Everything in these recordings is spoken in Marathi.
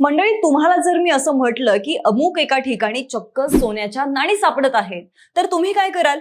मंडळी तुम्हाला जर मी असं म्हटलं की अमुक एका ठिकाणी चक्क सोन्याच्या नाणी सापडत आहेत तर तुम्ही काय कराल?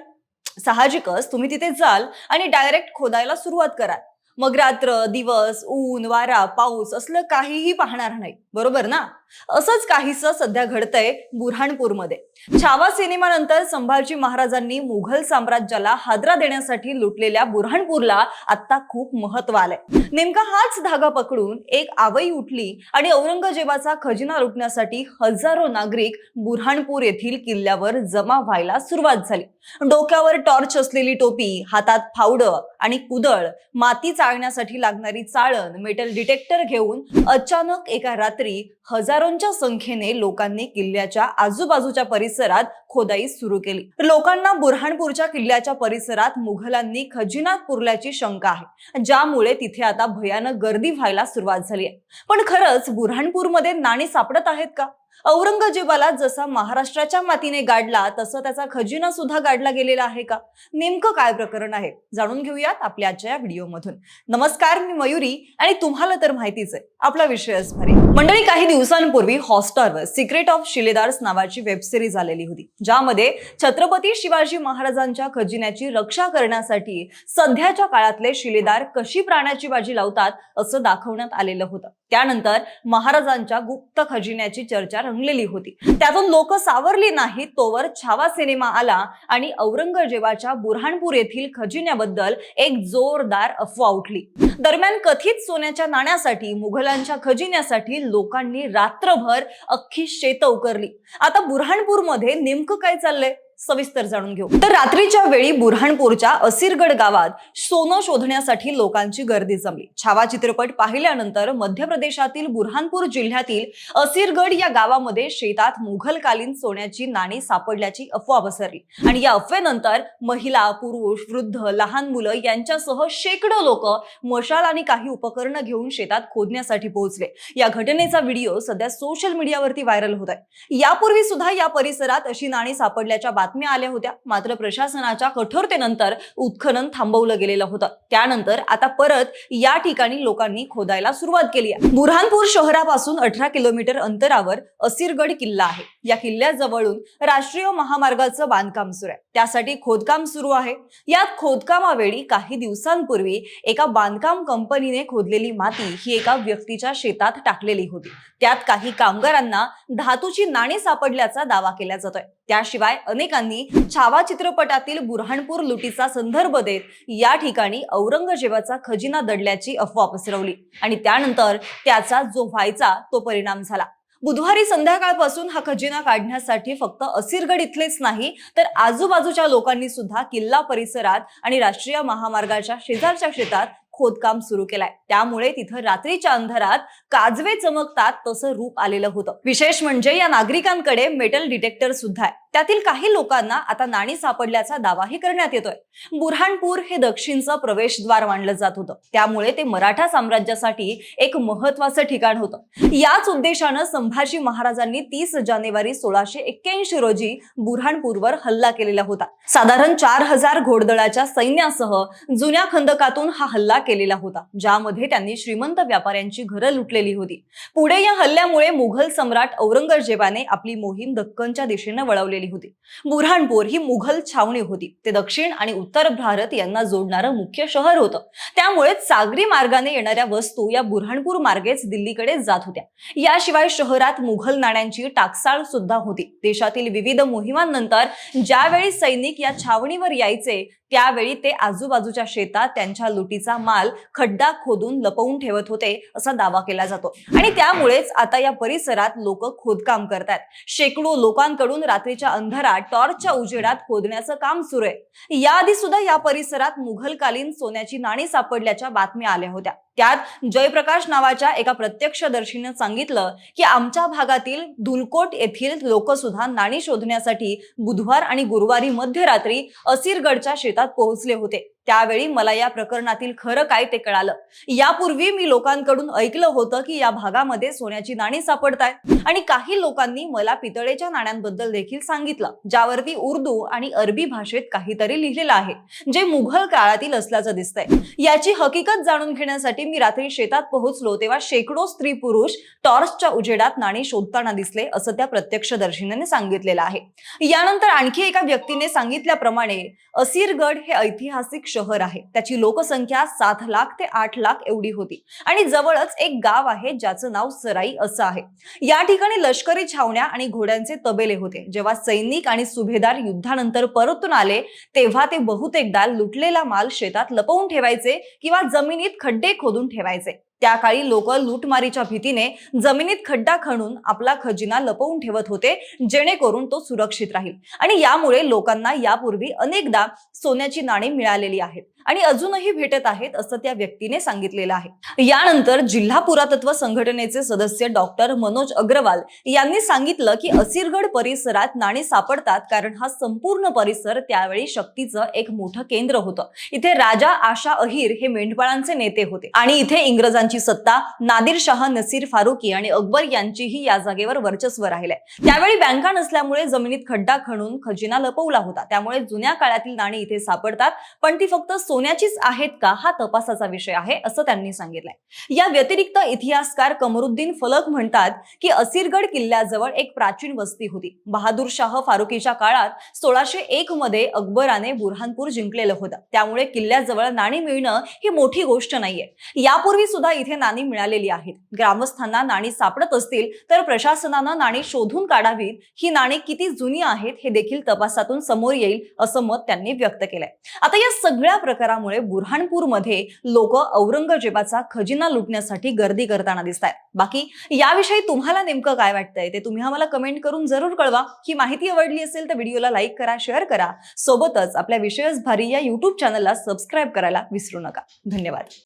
साहजिकच तुम्ही तिथे जाल आणि डायरेक्ट खोदायला सुरुवात कराल. मग रात्र दिवस ऊन वारा पाऊस असलं काहीही पाहणार नाही. बरोबर ना? असंच काहीस सध्या घडतंय बुऱ्हाणपूरमध्ये छावा सिनेमानंतर संभाजी महाराजांनी मुघल साम्राज्याला हादरा देण्यासाठी लुटलेल्या बुऱ्हाणपूरला आता खूप महत्त्व आलंय. नेमका हाच धागा पकडून एक आवई उठली आणि औरंगजेबाचा खजिना लुटण्यासाठी हजारो नागरिक बुऱ्हाणपूर येथील किल्ल्यावर जमा व्हायला सुरुवात झाली. डोक्यावर टॉर्च असलेली टोपी हातात फावडं आणि कुदळ माती चाळण्यासाठी लागणारी चाळण मेटल डिटेक्टर घेऊन अचानक एका रात्री हजारोंच्या संख्येने लोकांनी किल्ल्याच्या आजूबाजूच्या परिसरात खोदाई सुरू केली. लोकांना बुरहाणपूरच्या किल्ल्याच्या परिसरात मुघलांनी खजिनात पुरल्याची शंका आहे. ज्यामुळे तिथे आता भयानक गर्दी व्हायला सुरुवात झाली आहे. पण खरंच बुरहाणपूरमध्ये नाणी सापडत आहेत का? औरंगजेबाला जसा महाराष्ट्राच्या मातीने गाडला तसं त्याचा खजिना सुद्धा गाडला गेलेला आहे का? नेमकं काय प्रकरण आहे? जाणून घेऊयात आपल्या आजच्या या व्हिडिओमधून. नमस्कार मी मयुरी आणि तुम्हाला तर माहितीच आहे आपला विषय भारी मंडळी काही दिवसांपूर्वी हॉटस्टारवर सिक्रेट ऑफ शिलेदार्स नावाची वेब सिरीज आलेली होती ज्यामध्ये छत्रपती शिवाजी महाराजांच्या खजिन्याची रक्षा करण्यासाठी सध्याच्या काळातले शिलेदार कशी प्राण्याची बाजी लावतात असं दाखवण्यात आलेलं होतं. त्यानंतर महाराजांच्या गुप्त खजिन्याची चर्चा रंगलेली होती. त्यातून लोक सावरली नाही तोवर छावा सिनेमा आला आणि औरंगजेबाच्या बुरहाणपूर येथील खजिन्याबद्दल एक जोरदार अफवा उठली. दरम्यान कथित सोन्याच्या नाण्यासाठी मुघलांच्या खजिन्यासाठी लोकांनी रात्रभर अख्खी शेत उकरली. आता बुरहाणपूरमध्ये नेमकं काय चाललंय? सविस्तर जाणून घेऊ. तर रात्रीच्या वेळी बुरहाणपूरच्या असिरगड गावात सोनं शोधण्यासाठी लोकांची गर्दी जमली. छावा चित्रपट पाहिल्यानंतर मध्य प्रदेशातील बुरहानपूर जिल्ह्यातील असिरगड या गावामध्ये शेतात मुघलकालीन सोन्याची नाणी सापडल्याची अफवा पसरली. आणि या अफवेनंतर महिला पुरुष वृद्ध लहान मुलं यांच्यासह शेकडो लोक मशाल आणि काही उपकरणं घेऊन शेतात खोदण्यासाठी पोहोचले. या घटनेचा व्हिडिओ सध्या सोशल मीडियावरती व्हायरल होत आहे. यापूर्वी सुद्धा या परिसरात अशी नाणी सापडल्याच्या बातम्या आल्या होत्या. मात्र प्रशासनाच्या कठोरतेनंतर उत्खनन थांबवलं गेलेलं होतं. त्यानंतर आता परत या ठिकाणी लोकांनी खोदायला सुरुवात केली आहे. बुरहानपूर शहरापासून अठरा किलोमीटर अंतरावर असिरगड किल्ला आहे. या किल्ल्याजवळून राष्ट्रीय महामार्गाचं बांधकाम सुरू आहे. त्यासाठी खोदकाम सुरू आहे. यात खोदकामावेळी काही दिवसांपूर्वी एका बांधकाम कंपनीने खोदलेली माती ही एका व्यक्तीच्या शेतात टाकलेली होती. त्यात काही कामगारांना धातूची नाणी सापडल्याचा दावा केला जातोय. त्याशिवाय अनेकांनी छावा चित्रपटातील बुरहाणपूर लुटीचा संदर्भ देत या ठिकाणी औरंगजेबाचा खजिना दडल्याची अफवा पसरवली. आणि त्यानंतर त्याचा जो व्हायचा तो परिणाम झाला. बुधवारी संध्याकाळपासून हा खजिना काढण्यासाठी फक्त असिरगड इथलेच नाही तर आजूबाजूच्या लोकांनी सुद्धा किल्ला परिसरात आणि राष्ट्रीय महामार्गाच्या शेजारच्या शेतात खोदकाम सुरू केलाय. त्यामुळे तिथं रात्रीच्या अंधारात काजवे चमकतात तसं रूप आलेलं होतं. विशेष म्हणजे या नागरिकांकडे मेटल डिटेक्टर सुद्धा आहे. त्यातील काही लोकांना आता नाणी सापडल्याचा दावाही करण्यात येतोय. बुरहानपूर हे दक्षिणचं प्रवेशद्वार मानलं जात होतं. त्यामुळे ते मराठा साम्राज्यासाठी एक महत्वाचं ठिकाण होतं. याच उद्देशानं संभाजी महाराजांनी तीस जानेवारी सोळाशे एक्क्याऐंशी रोजी बुरहानपूरवर हल्ला केलेला होता. साधारण चार हजार घोडदळाच्या सैन्यासह जुन्या खंदकातून हा हल्ला केलेला होता ज्यामध्ये त्यांनी श्रीमंत व्यापाऱ्यांची घरं लुटलेली होती. पुढे या हल्ल्यामुळे मुघल सम्राट औरंगजेबाने आपली मोहीम दक्कनच्या दिशेने वळवलेली. होती. बुऱ्हाणपूर ही मुघल छावणी होती. ते दक्षिण आणि उत्तर भारत यांना जोडणारं मुख्य शहर होतं. त्यामुळे सागरी मार्गाने येणाऱ्या वस्तू या बुऱ्हाणपूर मार्गेच दिल्लीकडे जात होत्या. याशिवाय शहरात मुघल नाण्यांची टाकसाळ सुद्धा होती. देशातील विविध मोहिमांनंतर ज्यावेळी सैनिक या छावणीवर यायचे त्यावेळी ते आजूबाजूच्या शेतात त्यांच्या लुटीचा माल खड्डा खोदून लपवून ठेवत होते असा दावा केला जातो. आणि त्यामुळेच आता या परिसरात लोक खोदकाम करतात शेकडो लोकांकडून रात्रीच्या अंधारात टॉर्चच्या उजेडात खोदण्याचं काम सुरू आहे. याआधी सुद्धा या परिसरात मुघलकालीन सोन्याची नाणी सापडल्याच्या बातम्या आल्या होत्या. त्यात जयप्रकाश नावाच्या एका प्रत्यक्षदर्शीनं सांगितलं की आमच्या भागातील धुलकोट येथील लोक सुद्धा नाणी शोधण्यासाठी बुधवार आणि गुरुवारी मध्यरात्री असिरगडच्या शेतात पोहोचले होते. त्यावेळी मला या प्रकरणातील खरं काय ते कळालं. यापूर्वी मी लोकांकडून ऐकलं होतं की या भागामध्ये सोन्याची नाणी सापडतायत. आणि काही लोकांनी मला पितळेच्या नाण्यांबद्दल देखील सांगितलं ज्यावरती उर्दू आणि अरबी भाषेत काहीतरी लिहिलेलं आहे जे मुघल काळातील असल्याचं दिसतंय. याची हकीकत जाणून घेण्यासाठी मी रात्री शेतात पोहोचलो तेव्हा शेकडो स्त्री पुरुष टॉर्चच्या उजेडात नाणी शोधताना दिसले असं त्या प्रत्यक्षदर्शिनीने सांगितलेलं आहे. यानंतर आणखी एका व्यक्तीने सांगितल्याप्रमाणे असीरगड हे ऐतिहासिक शहर आहे. त्याची लोकसंख्या सात लाख ते आठ लाख एवढी होती. आणि जवळच एक गाव आहे ज्याचं नाव सराई असं आहे. या ठिकाणी लष्करी छावण्या आणि घोड्यांचे तबेले होते. जेव्हा सैनिक आणि सुभेदार युद्धानंतर परतून आले तेव्हा ते बहुतेकदा लुटलेला माल शेतात लपवून ठेवायचे किंवा जमिनीत खड्डे खोदून ठेवायचे. त्या काळी लोक लूटमारीच्या भीतीने जमिनीत खड्डा खणून आपला खजिना लपवून ठेवत होते जेणेकरून तो सुरक्षित राहील. आणि यामुळे लोकांना यापूर्वी अनेकदा सोन्याची नाणी मिळालेली आहेत. आणि अजूनही भेटत आहेत असं त्या व्यक्तीने सांगितलेलं आहे. यानंतर जिल्हा पुरातत्व संघटनेचे सदस्य डॉक्टर मनोज अग्रवाल यांनी सांगितलं की असिरगड परिसरात नाणी सापडतात कारण हा संपूर्ण परिसर त्यावेळी शक्तीचं एक मोठं केंद्र होतं. इथे राजा आशा अहिर हे मेंढपाळांचे नेते होते. आणि इथे इंग्रजांची सत्ता नादिर शाह नसीर फारुकी आणि अकबर यांचीही या जागेवर वर्चस्व राहिलंय. त्यावेळी बँका नसल्यामुळे जमिनीत खड्डा खणून खजिना लपवला होता. त्यामुळे जुन्या काळातील नाणी इथे सापडतात पण ती फक्त सोन्याचीच आहेत का? हा तपासाचा विषय आहे असं त्यांनी सांगितलंय. या व्यतिरिक्त इतिहासकार कमरुद्दीन फलक म्हणतात की असिरगड किल्ल्याजवळ एक प्राचीन वस्ती होती. बहादूर शाह फारुकीच्या काळात सोळाशे एक मध्ये अकबराने बुरहानपूर जिंकलेलं होतं. त्यामुळे किल्ल्याजवळ नाणी मिळणं ही मोठी गोष्ट नाहीये. यापूर्वी सुद्धा इथे नाणी मिळालेली आहेत. ग्रामस्थांना नाणी सापडत असतील तर प्रशासनानं नाणी शोधून काढावीत. ही नाणी किती जुनी आहेत हे देखील तपासातून समोर येईल असं मत त्यांनी व्यक्त केलंय. आता या सगळ्या प्रकारामुळे बुरहानपूरमध्ये लोक औरंगजेबाचा खजिना लुटण्यासाठी गर्दी करताना दिसत आहेत बाकी याविषयी तुम्हाला नेमकं काय वाटतंय ते तुम्ही आम्हाला कमेंट करून जरूर कळवा. ही माहिती आवडली असेल तर व्हिडिओला लाईक करा शेअर करा. सोबतच आपल्या विषयच भारी या युट्यूब चॅनलला सबस्क्राईब करायला विसरू नका. धन्यवाद.